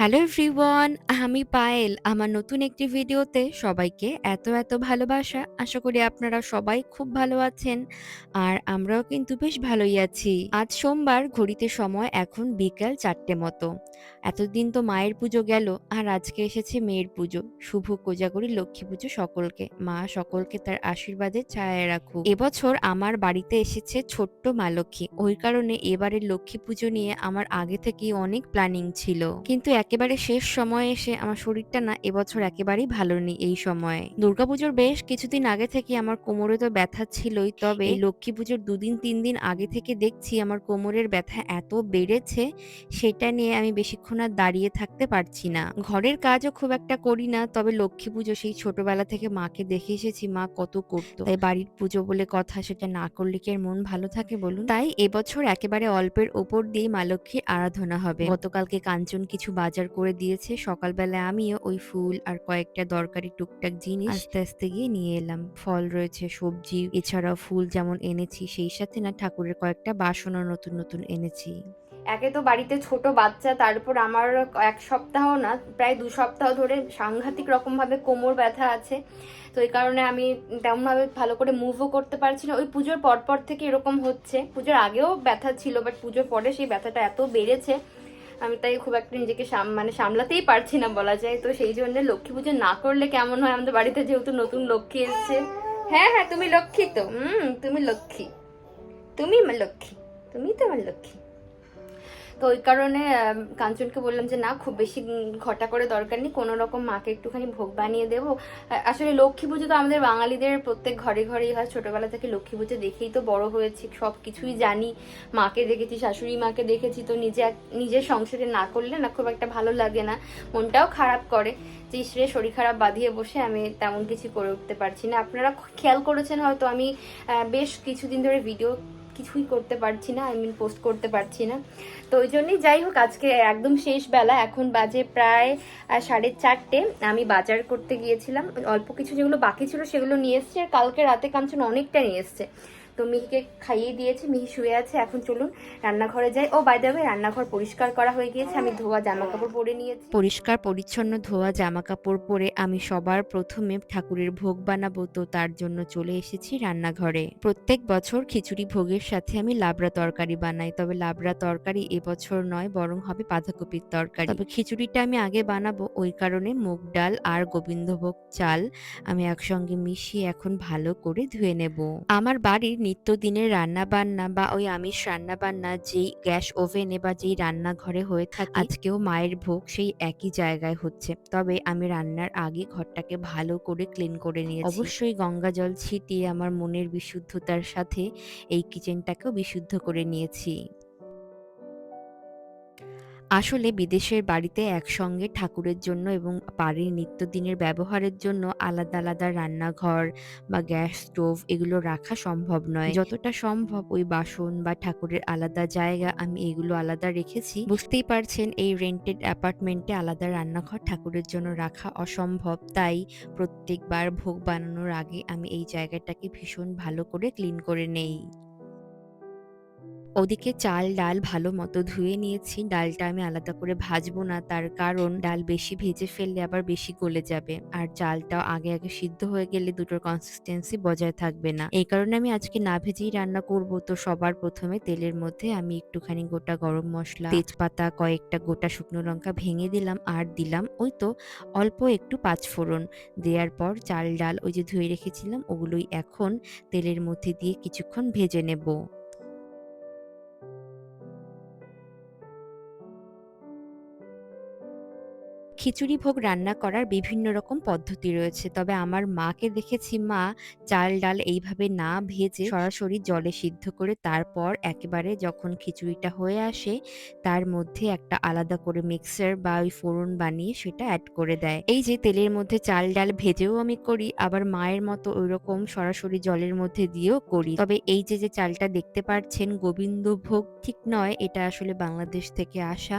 Hello everyone, আমি পায়েল। আমার নতুন একটি ভিডিওতে সবাইকে এত এত ভালোবাসা। আশা করি আপনারা সবাই খুব ভালো আছেন আর আমরাও কিন্তু বেশ ভালোই আছি। আজ সোমবার, ঘড়িতে সময় এখন বিকেল চারটে মতো। এতদিন তো মায়ের পুজো গেল আর আজকে এসেছে মেয়ের পুজো। শুভ কোজাগরি, লক্ষ্মী পুজো সকলকে। মা সকলকে তার আশীর্বাদে ছায়া রাখুক। এবছর আমার বাড়িতে এসেছে ছোট্ট মা লক্ষ্মী। ওই কারণে এবারের লক্ষ্মী পুজো নিয়ে আমার আগে থেকেই অনেক প্ল্যানিং ছিল। কিন্তু একেবারে শেষ সময়ে এসে আমার শরীরটা না এবছর একেবারেই ভালো নেই এই সময়ে। দুর্গাপুজোর বেশ কিছুদিন আগে থেকে আমার কোমরে তো ব্যথা ছিলই, তবে লক্ষ্মী পুজোর দুদিন, তিন দিন আগে থেকে দেখছি আমার কোমরের ব্যথা এত বেড়েছে সেটা নিয়ে আমি বেশিক্ষণ আর দাঁড়িয়ে থাকতে পারছি না। ঘরের কাজও খুব একটা করি না, তবে লক্ষ্মী পুজো সেই ছোটবেলা থেকে মাকে দেখে এসেছি, মা কত করতো। তাই বাড়ির পুজো বলে কথা সেটা না করলে কি মন ভালো থাকে বলুন? তাই এবছর একেবারে অল্পের ওপর দিয়ে মা লক্ষ্মীর আরাধনা হবে। গতকালকে কাঞ্চন কিছু বাজার করে দিয়েছে। সকালবেলা আমিও ওই ফুল আর কয়েকটা দরকারি টুকটাক জিনিস আস্তে আস্তে গিয়ে নিয়ে এলাম। ফল রয়েছে সবজি এছাড়াও ফুল যেমন এনেছি সেই সাথে না ঠাকুরের কয়েকটা বাসনও নতুন নতুন এনেছি। একে তো বাড়িতে ছোট বাচ্চা তারপর আমার এক সপ্তাহ না প্রায় দু সপ্তাহ ধরে সাংঘাতিক রকম ভাবে কোমর ব্যথা আছে। তো এই কারণে আমি তেমন ভাবে ভালো করে মুভও করতে পারছি না। ওই পুজোর পরপর থেকে এরকম হচ্ছে। পুজোর আগেও ব্যথা ছিল বাট পুজোর পরে সেই ব্যথাটা এত বেড়েছে আমি তাই খুব একটা নিজেকে মানে সামলাতেই পারছি না বলা যায়। তো সেই জন্য লক্ষ্মী পুজো না করলে কেমন হয়? আমাদের বাড়িতে যেহেতু নতুন লক্ষ্মী এসছে। হ্যাঁ হ্যাঁ তুমি লক্ষ্মী তো। হুম, তুমি লক্ষ্মী। তুমি আমার লক্ষ্মী। তুমি তো আমার লক্ষ্মী। তো ওই কারণে কাঞ্চনকে বললাম যে, না, খুব বেশি ঘটা করে দরকার নেই কোনো রকম মাকে একটুখানি ভোগ বানিয়ে দেবো। আসলে লক্ষ্মী পুজো তো আমাদের বাঙালিদের প্রত্যেক ঘরে ঘরেই হয়। ছোটবেলা থেকে লক্ষ্মী পুজো দেখেই তো বড় হয়েছি, সব কিছুই জানি। মাকে দেখেছি, শাশুড়ি মাকে দেখেছি, তো নিজে নিজের সংসারে না করলে না খুব একটা ভালো লাগে না। মনটাও খারাপ করে, যে, ইসরে, শরীর খারাপ, বাঁধিয়ে বসে আমি তেমন কিছু করে উঠতে পারছি না। আপনারা খেয়াল করেছেন হয়তো, আমি বেশ কিছুদিন ধরে ভিডিও কিছুই করতে পারছি না আই মিন পোস্ট করতে পারছি না। তো ওই জন্যই যাই হোক, আজকে একদম শেষ বেলা, এখন বাজে প্রায় সাড়ে চারটে। আমি বাজার করতে গিয়েছিলাম, অল্প কিছু যেগুলো বাকি ছিল সেগুলো নিয়ে এসছে, আর কালকে রাতে কাঞ্চন অনেকটা নিয়ে এসছে। তো মিহিকে খাইয়ে দিয়েছি, মিহি শুয়ে আছে, এখন চলুন রান্নাঘরে যাই। ও বাই দেবে রান্নাঘর পরিষ্কার করা হয়ে গিয়েছে, আমি ধোয়া জামা কাপড় পরে নিয়েছি। পরিষ্কার, পরিচ্ছন্ন ধোয়া জামা কাপড় পরে আমি সবার প্রথমে ঠাকুরের ভোগ বানাবো, তো তার জন্য চলে এসেছি রান্নাঘরে। প্রত্যেক বছর খিচুড়ি ভোগের সাথে আমি লাবড়া তরকারি বানাই, তবে লাবড়া তরকারি এবছর নয়, বরং হবে বাঁধাকপির তরকারি। তবে খিচুড়িটা আমি আগে বানাবো, ওই কারণে মুগ ডাল আর গোবিন্দভোগ চাল আমি একসঙ্গে মিশিয়ে এখন ভালো করে ধুয়ে নেব। আমার বাড়ির নিত্যদিনের রান্নাবান্না বা ওই আমিষ রান্নাবান্না, যেই গ্যাস ওভেনে বা যেই রান্নাঘরে হয়ে থাকে, আজকেও মায়ের ভোগ সেই একই জায়গায় হচ্ছে। তবে আমি রান্নার আগে ঘরটাকে ভালো করে ক্লিন করে নিয়েছি। অবশ্যই গঙ্গা জল ছিটিয়ে আমার মনের বিশুদ্ধতার সাথে এই কিচেনটাকেও বিশুদ্ধ করে নিয়েছি। আসলে বিদেশের বাড়িতে একসঙ্গে ঠাকুরের জন্য এবং বাড়ির নিত্যদিনের ব্যবহারের জন্য আলাদা আলাদা রান্নাঘর বা গ্যাস স্টোভ এগুলো রাখা সম্ভব নয়। যতটা সম্ভব ওই বাসন বা ঠাকুরের আলাদা জায়গা আমি এগুলো আলাদা রেখেছি। বুঝতেই পারছেন এই রেন্টেড অ্যাপার্টমেন্টে আলাদা রান্নাঘর ঠাকুরের জন্য রাখা অসম্ভব। তাই প্রত্যেকবার ভোগ বানানোর আগে আমি এই জায়গাটাকে ভীষণ ভালো করে ক্লিন করে নেই। ওদিকে চাল, ডাল ভালো মতো ধুয়ে নিয়েছি। ডালটা আমি আলাদা করে ভাজবো না, তার কারণ ডাল বেশি ভেজে ফেললে আবার বেশি গলে যাবে। আর চালটাও আগে আগে সিদ্ধ হয়ে গেলে দুটোর কনসিস্টেন্সি বজায় থাকবে না। এই কারণে আমি আজকে না ভেজেই রান্না করব। তো সবার প্রথমে তেলের মধ্যে আমি একটুখানি গোটা গরম মশলা, তেজপাতা, কয়েকটা গোটা শুকনো লঙ্কা ভেঙে দিলাম আর দিলাম ওই তো অল্প একটু পাঁচফোড়ন। দেওয়ার পর চাল, ডাল ওই যে ধুয়ে রেখেছিলাম, ওগুলোই এখন তেলের মধ্যে দিয়ে কিছুক্ষণ ভেজে নেব। খিচুড়ি ভোগ রান্না করার বিভিন্ন রকম পদ্ধতি রয়েছে। তবে আমার মাকে দেখেছি মা চাল, ডাল এইভাবে না ভেজে সরাসরি জলে সিদ্ধ করে তারপর একেবারে যখন খিচুড়িটা হয়ে আসে, তার মধ্যে একটা আলাদা করে মিক্সার বা ওই ফোড়ন বানিয়ে সেটা অ্যাড করে দেয়। এই যে তেলের মধ্যে চাল, ডাল ভেজেও আমি করি, আবার মায়ের মতো ওইরকম সরাসরি জলের মধ্যে দিয়েও করি। তবে এই যে যে চালটা দেখতে পাচ্ছেন গোবিন্দভোগ ঠিক নয়, এটা আসলে বাংলাদেশ থেকে আসা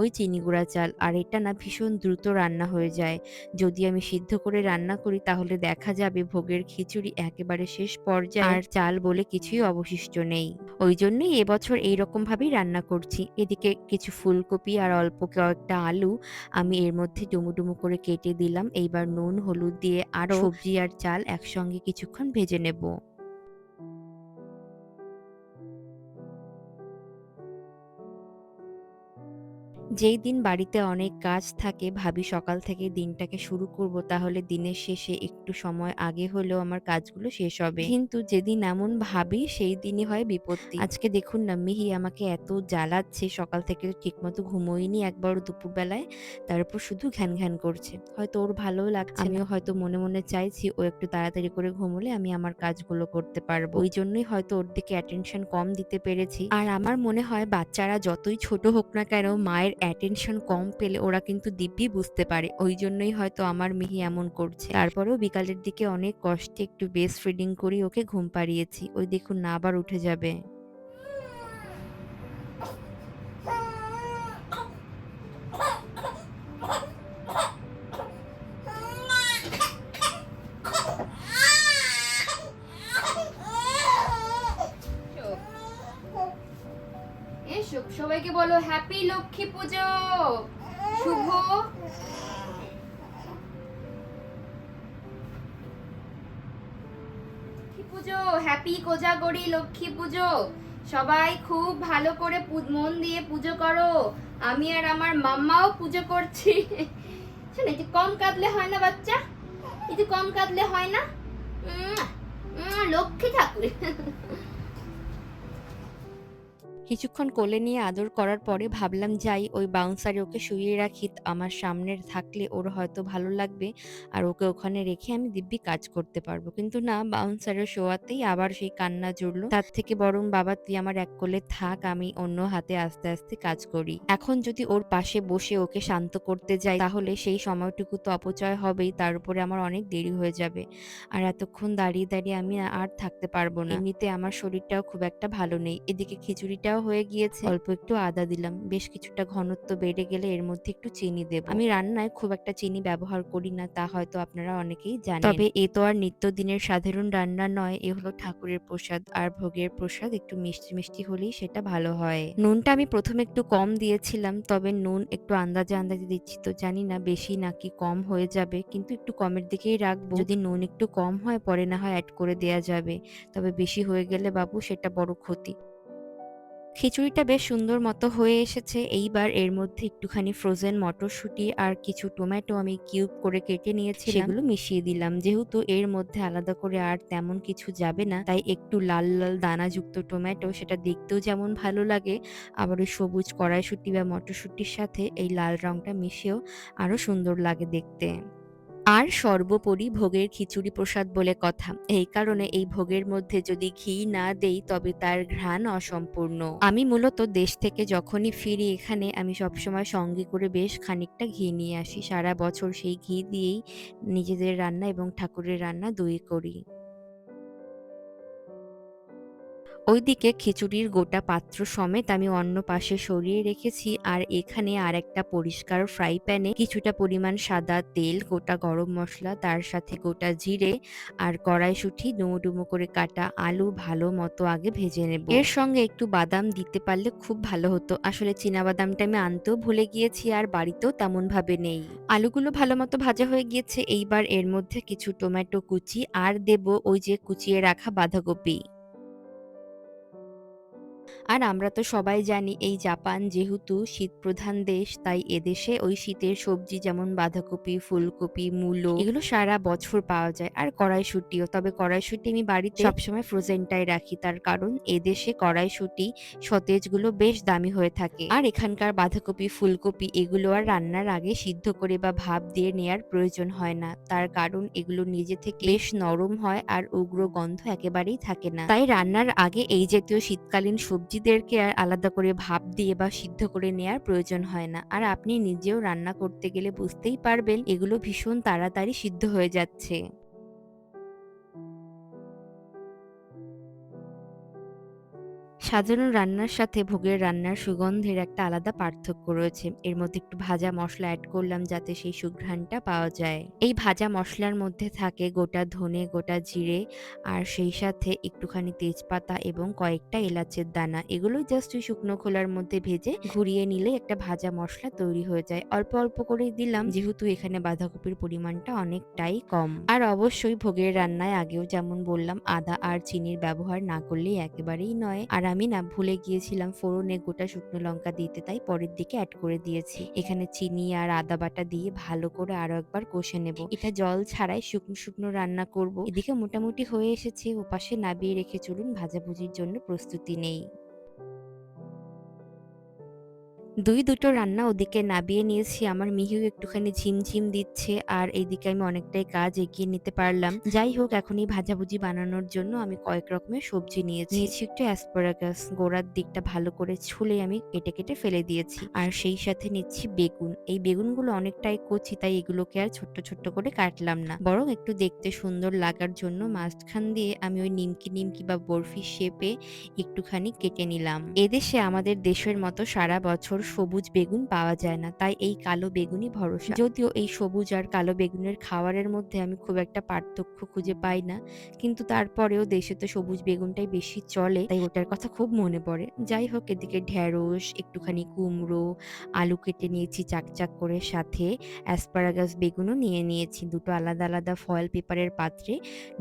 ওই চিনি গুঁড়া চাল। আর এটা না ভীষণ দ্রুত রান্না হয়ে যায়। যদি আমি সিদ্ধ করে রান্না করি তাহলে দেখা যাবে ভোগের খিচুড়ি একেবারে শেষ পর্যায়ে আর চাল বলে কিছুই অবশিষ্ট নেই। ওই জন্যই এবছর এইরকম ভাবেই রান্না করছি। এদিকে কিছু ফুলকপি আর অল্প কয়েকটা আলু আমি এর মধ্যে ডুমু, ডুমু করে কেটে দিলাম। এইবার নুন, হলুদ দিয়ে আরও সবজি আর চাল একসঙ্গে কিছুক্ষণ ভেজে নেব। যেই দিন বাড়িতে অনেক কাজ থাকে ভাবি সকাল থেকে দিনটাকে শুরু করব তাহলে দিনের শেষে একটু সময় আগে হলেও আমার কাজগুলো শেষ হবে। কিন্তু যেদিন এমন ভাবি সেই দিনই হয় বিপত্তি। আজকে দেখুন না মিহি আমাকে এত জ্বালাচ্ছে সকাল থেকে ঠিকমতো ঘুমোইনি একবারও দুপুরবেলায়। তারপর শুধু ঘ্যান, ঘ্যান করছে। হয়তো ওর ভালোও লাগছে আমিও হয়তো মনে, মনে চাইছি ও একটু তাড়াতাড়ি করে ঘুমোলে আমি আমার কাজগুলো করতে পারব। ওই জন্যই হয়তো ওর দিকে অ্যাটেনশন কম দিতে পেরেছি। আর আমার মনে হয় বাচ্চারা যতই ছোট হোক না কেন মায়ের অ্যাটেনশন কম পেলে ওরা কিন্তু দিব্যি বুঝতে পারে। ওই জন্যই হয়তো আমার মেহি এমন করছে। তারপরেও বিকালের দিকে অনেক কষ্টে একটু বেস্ট ফিডিং করি ওকে ঘুম পাড়িয়েছি। ওই দেখুন না আবার উঠে যাবে। সবাইকে বলো হ্যাপি লক্ষ্মী পুজো। শুভ। পুজো, হ্যাপি কোজাগরি লক্ষ্মী পুজো। সবাই খুব ভালো করে মন দিয়ে পুজো করো। আমি আর আমার মাম্মাও পুজো করছি। শোনো একটু কম কাঁদলে হয় না বাচ্চা? একটু কম কাঁদলে হয় না? লক্ষ্মী ঠাকুর। কিছুক্ষণ কোলে নিয়ে আদর করার পরে ভাবলাম, যাই, ওই বাউন্সারে ওকে শুইয়ে রাখি। আমার সামনের থাকলে ওর হয়তো ভালো লাগবে আর ওকে ওখানে রেখে আমি দিব্যি কাজ করতে পারব। কিন্তু না বাউন্সারে শোয়াতেই আবার সেই কান্না জুড়লো। তার থেকে বরং, বাবা, তুই আমার এক কোলে থাক, আমি অন্য হাতে আস্তে আস্তে কাজ করি। এখন যদি ওর পাশে বসে ওকে শান্ত করতে যাই, তাহলে সেই সময়টুকু তো অপচয় হবেই, তার উপরে আমার অনেক দেরি হয়ে যাবে। আর এতক্ষণ দাঁড়িয়ে দাঁড়িয়ে আমি আর থাকতে পারব না। এমনিতে আমার শরীরটাও খুব একটা ভালো নেই। এদিকে খিচুড়িটাও হয়ে গিয়েছে। অল্প একটু আদা দিলাম। বেশ কিছুটা ঘনত্ব বেড়ে গেলে এর মধ্যে একটু চিনি দেব। আমি রান্নায় খুব একটা চিনি ব্যবহার করি না, তা হয়তো আপনারা অনেকেই জানেন। তবে এ তো আর নিত্যদিনের সাধারণ রান্না নয়, এ হলো ঠাকুরের প্রসাদ। আর ভোগের প্রসাদ একটু মিষ্টি মিষ্টি হলেই সেটা ভালো হয়। নুনটা আমি প্রথমে একটু কম দিয়েছিলাম, তবে নুন একটু আন্দাজে আন্দাজে দিচ্ছি তো জানি না, বেশি নাকি কম হয়ে যাবে। কিন্তু একটু কমের দিকেই রাখব। যদি নুন একটু কম হয়, পরে না হয় অ্যাড করে দেয়া যাবে। তবে বেশি হয়ে গেলে বাবু, সেটা বড় ক্ষতি। খিচুড়িটা বেশ সুন্দর মতো হয়ে এসেছে। এইবার এর মধ্যে একটুখানি ফ্রোজেন মটরশুঁটি আর কিছু টমেটো আমি কিউব করে কেটে নিয়েছি সেগুলো মিশিয়ে দিলাম। যেহেতু এর মধ্যে আলাদা করে আর তেমন কিছু যাবে না, তাই একটু লাল লাল দানাযুক্ত টমেটো সেটা দেখতেও যেমন ভালো লাগে। আবার ওই সবুজ কড়াইশুঁটি বা মটরশুঁটির সাথে এই লাল রংটা মিশেও আরও সুন্দর লাগে দেখতে। আর সর্বোপরি ভোগের খিচুড়ি প্রসাদ বলে কথা। এই কারণে এই ভোগের মধ্যে যদি ঘি না দেই, তবে তার ঘ্রাণ অসম্পূর্ণ। আমি মূলত দেশ থেকে যখনই ফিরি এখানে, আমি সবসময় সঙ্গে করে বেশ খানিকটা ঘি নিয়ে আসি। সারা বছর সেই ঘি দিয়েই নিজেদের রান্না এবং ঠাকুরের রান্না দুই করি। ওইদিকে খিচুড়ির গোটা পাত্র সমেত আমি অন্য পাশে সরিয়ে রেখেছি আর এখানে আর একটা পরিষ্কার ফ্রাই প্যানে কিছুটা পরিমাণ সাদা তেল, গোটা গরম মশলা, তার সাথে গোটা জিরে আর কড়াইশুঁটি ডুমো ডুমো করে কাটা আলু ভালো মতো আগে ভেজে নেব। এর সঙ্গে একটু বাদাম দিতে পারলে খুব ভালো হতো। আসলে চীনা বাদামটা আমি আনতেও ভুলে গিয়েছি আর বাড়িতেও তেমন ভাবে নেই। আলুগুলো ভালো মতো ভাজা হয়ে গিয়েছে। এইবার এর মধ্যে কিছু টমেটো কুচি আর দেব ওই যে কুচিয়ে রাখা বাঁধাকপি। আর আমরা তো সবাই জানি এই জাপান যেহেতু শীত প্রধান দেশ, তাই এদেশে ওই শীতের সবজি যেমন বাঁধাকপি, ফুলকপি, মূলো, এগুলো সারা বছর পাওয়া যায় আর কড়াইশুটিও। তবে কড়াইশুটি আমি বাড়িতে সবসময় ফ্রোজেনটাই রাখি, তার কারণ এদেশে কড়াইশুটি সতেজগুলো বেশ দামি হয়ে থাকে। আর এখানকার বাঁধাকপি, ফুলকপি এগুলো আর রান্নার আগে সিদ্ধ করে বা ভাপ দিয়ে নেয়ার প্রয়োজন হয় না। তার কারণ এগুলো নিজে থেকে বেশ নরম হয় আর উগ্র গন্ধ একেবারেই থাকে না। তাই রান্নার আগে এই জাতীয় শীতকালীন সবজিদেরকে আর আলাদা করে ভাপ দিয়ে বা সিদ্ধ করে নেয়ার প্রয়োজন হয় না। আর আপনি নিজেও রান্না করতে গেলে বুঝতেই পারবেন এগুলো ভীষণ তাড়াতাড়ি সিদ্ধ হয়ে যাচ্ছে। সাজানো রান্নার সাথে ভোগের রান্নার সুগন্ধের একটা আলাদা পার্থক্য রয়েছে। এর মধ্যে একটু ভাজা মশলা অ্যাড করলাম যাতে সেই সুঘ্রাণটা পাওয়া যায়। এই ভাজা মশলার মধ্যে থাকে গোটা ধনে, গোটা জিরে আর সেই সাথে একটুখানি তেজপাতা এবং কয়েকটা এলাচের দানা। এগুলো জাস্ট ওই শুকনো খোলার মধ্যে ভেজে ঘুরিয়ে নিলে একটা ভাজা মশলা তৈরি হয়ে যায়। অল্প অল্প করেই দিলাম যেহেতু এখানে বাঁধাকপির পরিমাণটা অনেকটাই কম। আর অবশ্যই ভোগের রান্নায় আগেও যেমন বললাম, আদা আর চিনির ব্যবহার না করলেই একেবারেই নয়। আর আমি না ভুলে গিয়েছিলাম ফোড়নে গোটা শুকনো লঙ্কা দিতে, তাই পরের দিকে অ্যাড করে দিয়েছি। এখানে চিনি আর আদা বাটা দিয়ে ভালো করে আরও একবার কষে নেব। এটা জল ছাড়াই শুকনো শুকনো রান্না করব। এদিকে মোটামুটি হয়ে এসেছে, ওপাশে নাবিয়ে রেখে চলুন, ভাজাভুজির জন্য প্রস্তুতি নেই। দুই দুটো রান্না ওদিকে নাবিয়ে নিয়েছি। আমার মিহিও একটুখানি ঝিমঝিম দিচ্ছে আর এইদিকে আমি অনেকটাই কাজ এগিয়ে নিতে পারলাম। যাই হোক, এখন এই ভাজাভুজি বানানোর জন্য আমি কয়েক রকমের সবজি নিয়েছি। নিয়েছি একটু অ্যাসপারাগাস, গোড়ার দিকটা ভালো করে ছুলে আমি কেটে কেটে ফেলে দিয়েছি। আর সেই সাথে নিচ্ছি বেগুন। এই বেগুনগুলো অনেকটাই কচি, তাই এগুলোকে আর ছোট্ট ছোট্ট করে কাটলাম না। বরং একটু দেখতে সুন্দর লাগার জন্য মাঝখান দিয়ে আমি ওই নিমকি নিমকি বা বরফি শেপে একটুখানি কেটে নিলাম। এদেশে আমাদের দেশের মতো সারা বছর সবুজ বেগুন পাওয়া যায় না, তাই এই কালো বেগুনই ভরসা। যদিও এই সবুজ আর কালো বেগুনের খাবারের মধ্যে আমি খুব একটা পার্থক্য খুঁজে পাই না, কিন্তু তারপরেও দেশে তো সবুজ বেগুনটাই বেশি চলে, তাই ওটার কথা খুব মনে পড়ে। যাই হোক, এদিকে ঢ্যাঁড়স একটুখানি কুমড়ো, আলু কেটে নিয়েছি চাকচাক করে সাথে, অ্যাসপারাগাস বেগুনও নিয়ে নিয়েছি, দুটো আলাদা আলাদা ফয়েল পেপারের পাত্রে,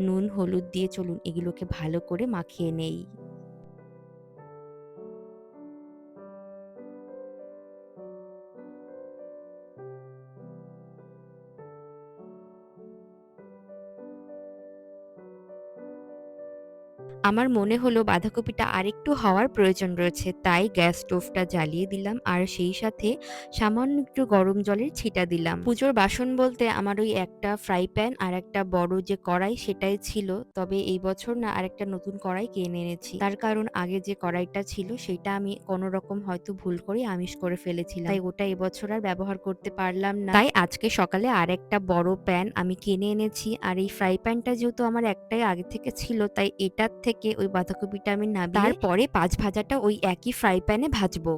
নুন, হলুদ দিয়ে চলুন, এগুলোকে ভালো করে মাখিয়ে নেই। আমার মনে হলো বাঁধাকপিটা আরেকটু হওয়ার প্রয়োজন রয়েছে, তাই গ্যাস স্টোভটা জ্বালিয়ে দিলাম আর সেই সাথে সামান্য একটু গরম জলের ছিটা দিলাম। পুজোর বাসন বলতে আমার ওই একটা ফ্রাই প্যান আর একটা বড় যে কড়াই সেটাই ছিল, তবে এই বছর না আরেকটা নতুন কড়াই কিনে এনেছি। তার কারণ আগে যে কড়াইটা ছিল সেটা আমি কোনো রকম হয়তো ভুল করে আমিষ করে ফেলেছিলাম। তাই ওটা এবছর আর ব্যবহার করতে পারলাম না। তাই আজকে সকালে আরেকটা বড় প্যান আমি কিনে এনেছি আর এই ফ্রাই প্যানটা যেহেতু আমার একটাই আগে থেকে ছিল, তাই এটার থেকে ওই বাঁধাকপিটা আমি নামিয়ে তারপরে পাঁচ ভাজাটা ওই একই ফ্রাই প্যানে ভাজবো।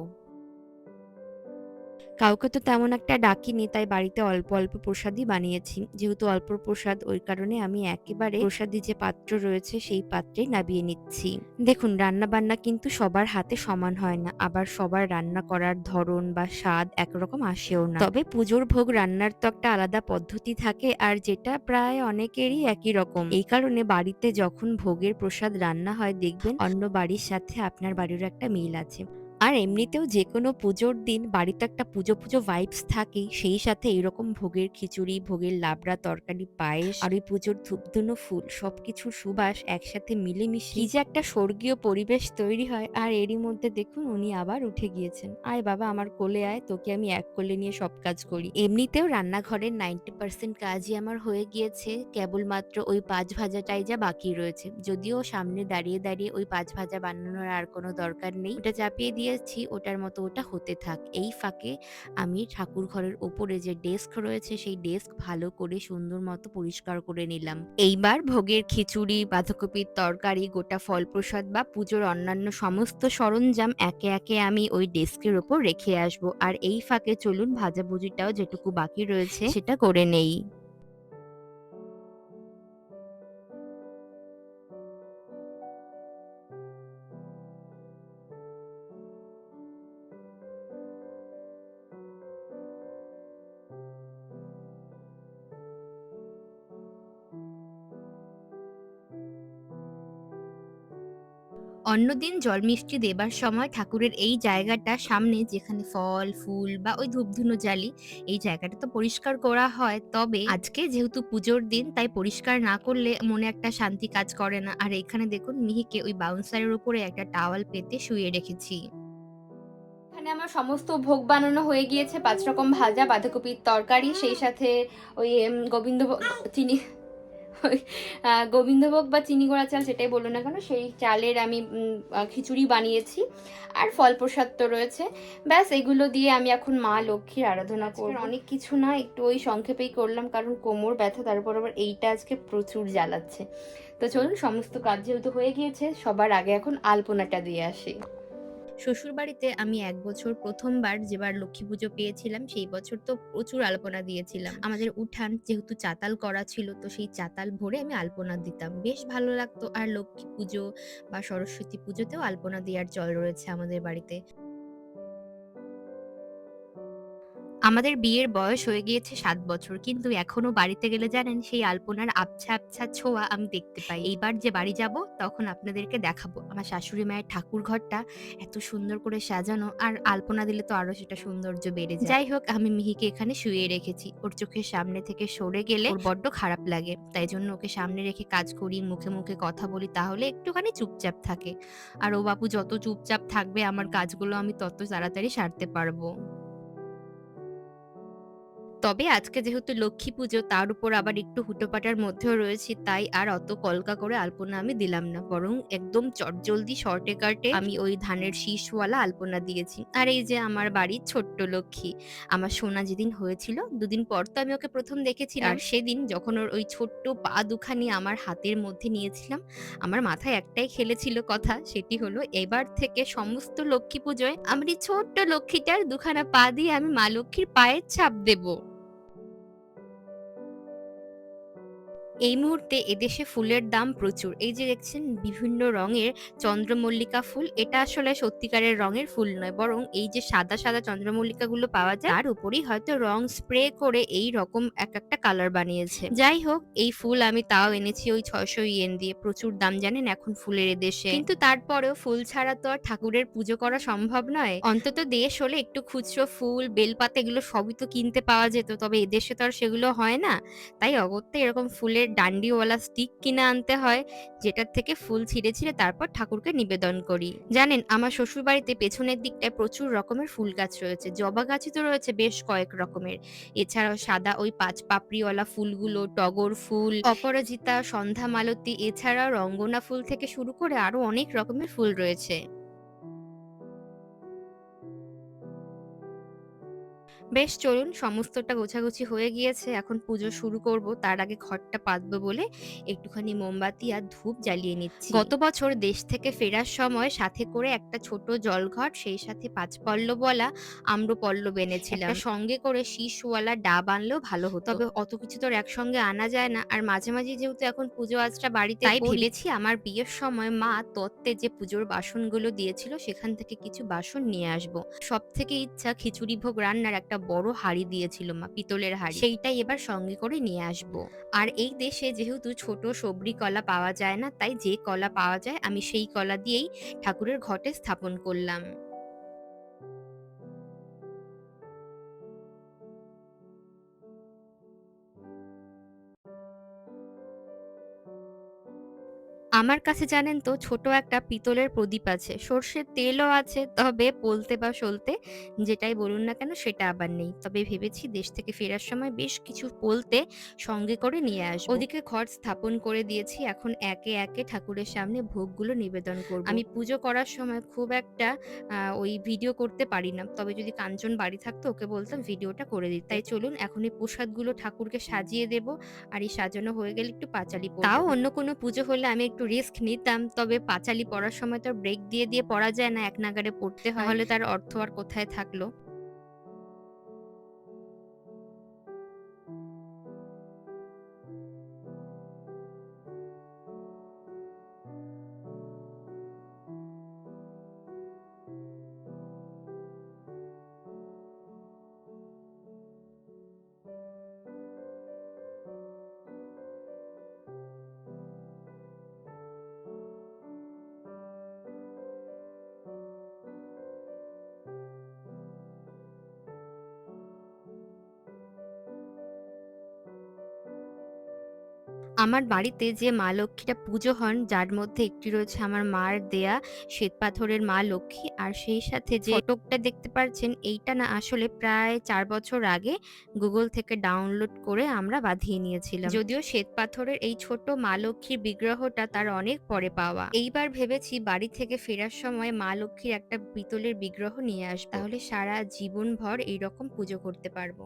কাউকে তো তেমন একটা ডাকিনি, তাই বাড়িতে অল্প অল্প প্রসাদই বানিয়েছি। যেহেতু অল্প প্রসাদ, ওই কারণে আমি একেবারে প্রসাদি যে পাত্র রয়েছে, সেই পাত্রেই নাবিয়ে নিচ্ছি। দেখুন রান্না বান্না কিন্তু সবার হাতে সমান হয় না। আবার সবার রান্না করার ধরন বা স্বাদ একরকম আসেও না। তবে পুজোর ভোগ রান্নার তো একটা আলাদা পদ্ধতি থাকে, আর যেটা প্রায় অনেকেরই একই রকম। এই কারণে বাড়িতে যখন ভোগের প্রসাদ রান্না হয়, দেখবেন অন্য বাড়ির সাথে আপনার বাড়িরও একটা মিল আছে। আর এমনিতেও যে কোনো পুজোর দিন বাড়িতে একটা পুজো পুজো ভাইবস থাকেই, সেই সাথে এরকম ভোগের খিচুড়ি, ভোগের লাবড়া, তরকারি, পায়েস আর ওই পুজোর ধূপধুনো ফুল, সবকিছুর সুবাস একসাথে মিলেমিশে যে একটা স্বর্গীয় পরিবেশ তৈরি হয়। আর এরই মধ্যে দেখুন উনি আবার উঠে গিয়েছেন। আয় বাবা, আমার কোলে আয়, তোকে আমি এক কোলে নিয়ে সব কাজ করি। এমনিতেও রান্নাঘরের নাইনটি পার্সেন্ট কাজই আমার হয়ে গিয়েছে, কেবলমাত্র ওই পাঁচ ভাজাটাই যা বাকি রয়েছে। যদিও সামনে দাঁড়িয়ে দাঁড়িয়ে ওই পাঁচ ভাজা বানানোর আর কোনো দরকার নেই, ওটা চাপিয়ে দিয়েছি ওটার মতো ওটা হতে থাক। এই ফাঁকে আমি ঠাকুর ঘরের ওপরে যে ডেস্ক রয়েছে, সেই ডেস্ক ভালো করে সুন্দর মতো পরিষ্কার করে নিলাম। এইবার ভোগের খিচুড়ি, বাঁধাকপির তরকারি, গোটা ফল প্রসাদ বা পুজোর অন্যান্য সমস্ত সরঞ্জাম একে একে আমি ওই ডেস্কের ওপর রেখে আসব। আর এই ফাঁকে চলুন ভাজাভুজিটাও যেটুকু বাকি রয়েছে, সেটা করে নেই। অন্যদিন জল মিষ্টি দেবার সময় ঠাকুরের এই জায়গাটা সামনে যেখানে ফল ফুল বা ওই ধূপধুনো জ্বালি এই জায়গাটা তো পরিষ্কার করা হয়। তবে আজকে যেহেতু পুজোর দিন তাই পরিষ্কার না করলে মনে একটা শান্তি কাজ করে না। আর এখানে দেখুন মিহিকে ওই বাউন্সারের উপরে একটা টাওয়াল পেতে শুয়ে রেখেছি। এখানে আমার সমস্ত ভোগ বানানো হয়ে গিয়েছে। পাঁচ রকম ভাজা বাঁধাকপির তরকারি সেই সাথে ওই গোবিন্দ চিনি গোবিন্দভোগ বা চিনি গোড়া চাল যেটাই বলো না কেন সেই চালের আমি খিচুড়ি বানিয়েছি। আর ফল প্রসাদ তো রয়েছে। ব্যাস এগুলো দিয়ে আমি এখন মা লক্ষ্মীর আরাধনা করব। অনেক কিছু না একটু ওই সংক্ষেপেই করলাম কারণ কোমর ব্যথা তারপর আবার এইটা আজকে প্রচুর জ্বালাচ্ছে। তো চলুন সমস্ত কাজ যেহেতু হয়ে গিয়েছে সবার আগে এখন আলপনাটা দিয়ে আসি। শ্বশুরবাড়িতে আমি এক বছর প্রথমবার যেবার লক্ষ্মী পুজো পেয়েছিলাম, সেই বছর তো প্রচুর আলপনা দিয়েছিলাম। আমাদের উঠান যেহেতু চাতাল করা ছিল, তো সেই চাতাল ভরে আমি আলপনা দিতাম। বেশ ভালো লাগতো। আর লক্ষ্মী পুজো বা সরস্বতী পুজোতেও আলপনা দেওয়ার চল রয়েছে আমাদের বাড়িতে। আমাদের বিয়ের বয়স হয়ে গিয়েছে সাত বছর, কিন্তু এখনও বাড়িতে গেলে জানেন সেই আলপনার আবছা আবছা ছোঁয়া আমি দেখতে পাই। এইবার যে বাড়ি যাব, তখন আপনাদেরকে দেখাবো। আমার শাশুড়ি মায়ের ঠাকুর ঘরটা এত সুন্দর করে সাজানো, আর আলপনা দিলে তো আরও সেটা সৌন্দর্য বেড়ে যায়। যাই হোক, আমি মিহিকে এখানে শুয়ে রেখেছি। ওর চোখের সামনে থেকে সরে গেলে ওর বড্ড খারাপ লাগে। তাই জন্য ওকে সামনে রেখে কাজ করি, মুখে মুখে কথা বলি, তাহলে একটুখানি চুপচাপ থাকে। আর ও বাবু যত চুপচাপ থাকবে, আমার কাজগুলো আমি তত তাড়াতাড়ি সারতে পারব। তবে আজকে যেহেতু লক্ষ্মী পুজো তার উপর আবার একটু হুটোপাটার মধ্যেও রয়েছি তাই আর অত কলকা করে আলপনা আমি দিলাম না। বরং একদম চটজলদি শর্টে কাটে আমি ওই ধানের শীষওয়ালা আলপনা দিয়েছি। আর এই যে আমার বাড়ির ছোট্ট লক্ষ্মী আমার সোনা যেদিন হয়েছিল দুদিন পর তো আমি ওকে প্রথম দেখেছি আর সেদিন যখন ওর ওই ছোট্ট পা দুখানি আমার হাতের মধ্যে নিয়েছিলাম আমার মাথায় একটাই খেলেছিল কথা সেটি হলো এবার থেকে সমস্ত লক্ষ্মী পুজোয় আমার এই ছোট্ট লক্ষ্মীটার দুখানা পা দিয়ে আমি মা লক্ষ্মীর পায়ের ছাপ দেবো। এই মুহূর্তে এদেশে ফুলের দাম প্রচুর। এই যে দেখছেন, বিভিন্ন রঙের চন্দ্রমল্লিকা ফুল, এটা আসলে সত্যিকারের রঙের ফুল নয়, বরং এই যে সাদা সাদা চন্দ্রমল্লিকা গুলো পাওয়া যায়, তার উপরেই হয়তো রং স্প্রে করে এই রকম এক একটা কালার বানিয়েছে। যাই হোক, এই ফুল আমি তাও এনেছি ওই ছয়শো ইয়েন দিয়ে, প্রচুর দাম জানেন এখন ফুলের এদেশে। কিন্তু তারপরেও ফুল ছাড়া তো আর ঠাকুরের পুজো করা সম্ভব নয়। অন্তত দেশ হলে একটু খুচরো ফুল, বেলপাতা এগুলো সবই তো কিনতে পাওয়া যেত, তবে এদেশে তো আর সেগুলো হয় না। তাই অগত্যা এরকম ফুলের ডান্ডিওয়ালা স্টিক কিনে আনতে হয়, যেটার থেকে ফুল ছিঁড়ে ছিঁড়ে তারপর ঠাকুরকে নিবেদন করি। জানেন, আমার শ্বশুর বাড়িতে পেছনের দিকটায় প্রচুর রকমের ফুল গাছ রয়েছে, জবা গাছই তো রয়েছে বেশ কয়েক রকমের। এছাড়াও সাদা ওই পাঁচ পাপড়িওয়ালা ফুলগুলো, টগর ফুল, অপরাজিতা, সন্ধ্যা মালতী, এছাড়াও রঙ্গনা ফুল থেকে শুরু করে আরও অনেক রকমের ফুল রয়েছে। বেশ চলুন সমস্তটা গোছাগুছি হয়ে গিয়েছে। এখন পুজো শুরু করব। তার আগে ঘরটা পাতবো বলে একটুখানি মোমবাতি আর ধূপ জ্বালিয়ে নিচ্ছি। গত বছর দেশ থেকে ফেরার সময় সাথে করে একটা ছোট জলঘট সেই সাথে পাঁচ পল্লবওয়ালা আম্র পল্লব এনেছিলাম সঙ্গে করে শীষওয়ালা ডাব আনলেও ভালো হতো। তবে অত কিছু তো একসঙ্গে আনা যায় না। আর মাঝে মাঝে যেহেতু এখন পুজো আজটা বাড়িতে তাই ভেবেছি আমার বিয়ের সময় মা তত্ত্বে যে পুজোর বাসনগুলো দিয়েছিল সেখান থেকে কিছু বাসন নিয়ে আসব। সব থেকে ইচ্ছা খিচুড়ি ভোগ রান্নার একটা বড় হাড়ি দিয়েছিল মা, পিতলের হাড়ি। সেইটাই এবার সঙ্গে করে নিয়ে আসব। আর এই দেশে যেহেতু ছোট সবরি কলা পাওয়া যায় না, তাই যে কলা পাওয়া যায়, আমি সেই কলা দিয়েই ঠাকুরের ঘটে স্থাপন করলাম। আমার কাছে জানেন তো, ছোট একটা পিতলের প্রদীপ আছে। সর্ষের তেলও আছে, তবে বলতে বা সলতে যেটাই বলুন না কেন সেটা আবার নেই। তবে ভেবেছি দেশ থেকে ফেরার সময় বেশ কিছু বলতে সঙ্গে করে নিয়ে আসব। ওদিকে ঘর স্থাপন করে দিয়েছি, এখন একে একে ঠাকুরের সামনে ভোগগুলো নিবেদন করব। আমি পুজো করার সময় খুব একটা ওই ভিডিও করতে পারি না। তবে যদি কাঞ্চন বাড়ি থাকতো, ওকে বলতাম ভিডিওটা করে দিই তাই চলুন, এখন এই প্রসাদগুলো ঠাকুরকে সাজিয়ে দেব। আর এই সাজানো হয়ে গেলে একটু পাঁচালি তাও অন্য কোনো পুজো হলে আমি একটু রিস্ক নিতাম তবে পাঁচালি পড়ার সময় তো ব্রেক দিয়ে দিয়ে পড়া যায় না এক নাগারে পড়তে হয়। হলে তার অর্থ আর কোথায় থাকল? আমার বাড়িতে যে মা লক্ষ্মীটা পুজো হন যার মধ্যে একটি রয়েছে আমার মার দেয়া শ্বেতপাথরের মা লক্ষ্মী। আর সেই সাথে যে ফটকটা দেখতে পাচ্ছেন এইটা না আসলে প্রায় চার বছর আগে গুগল থেকে ডাউনলোড করে আমরা বাঁধিয়ে নিয়েছিলাম। যদিও শ্বেতপাথরের এই ছোট মা লক্ষ্মীর বিগ্রহটা তার অনেক পরে পাওয়া। এইবার ভেবেছি বাড়ি থেকে ফেরার সময় মা লক্ষ্মীর একটা পিতলের বিগ্রহ নিয়ে আসব। তাহলে সারা জীবনভর এইরকম পুজো করতে পারব।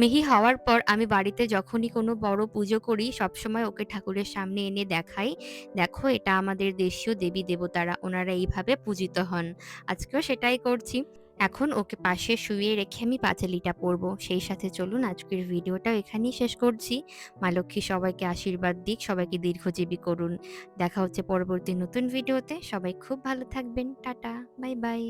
মিহি হওয়ার পর আমি বাড়িতে যখনই কোনো বড় পুজো করি, সবসময় ওকে ঠাকুরের সামনে এনে দেখাই, দেখো, এটা আমাদের দেশীয় দেবী দেবতারা, ওনারা এইভাবে পূজিত হন। আজকেও সেটাই করছি। এখন ওকে পাশে শুইয়ে রেখে আমি পাঁচালিটা পরবো। সেই সাথে চলুন, আজকের ভিডিওটাও এখানেই শেষ করছি। মা লক্ষ্মী সবাইকে আশীর্বাদ দিক, সবাইকে দীর্ঘজীবী করুন। দেখা হচ্ছে পরবর্তী নতুন ভিডিওতে। সবাই খুব ভালো থাকবেন। Tata, bye bye.